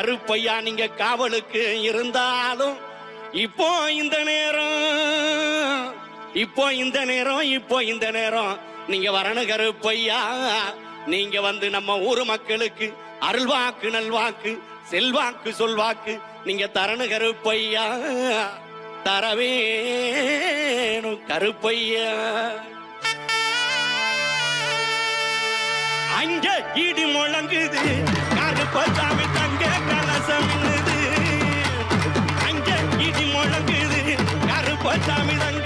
கருப்பையா நீங்க காவலுக்கு இருந்தாலும் இப்போ இந்த நேரம் இப்போ இந்த நேரம் இப்போ இந்த நேரம். நீங்க வரணும் கருப்பையா நீங்க வந்து நம்ம ஊர் மக்களுக்கு அருள்வாக்கு நல்வாக்கு செல்வாக்கு சொல்வாக்கு நீங்க தரணு கருப்பையா. தரவேணும் கருப்பையா. அங்க இடி முழங்குது கருப்பசாமி cuéntame y dan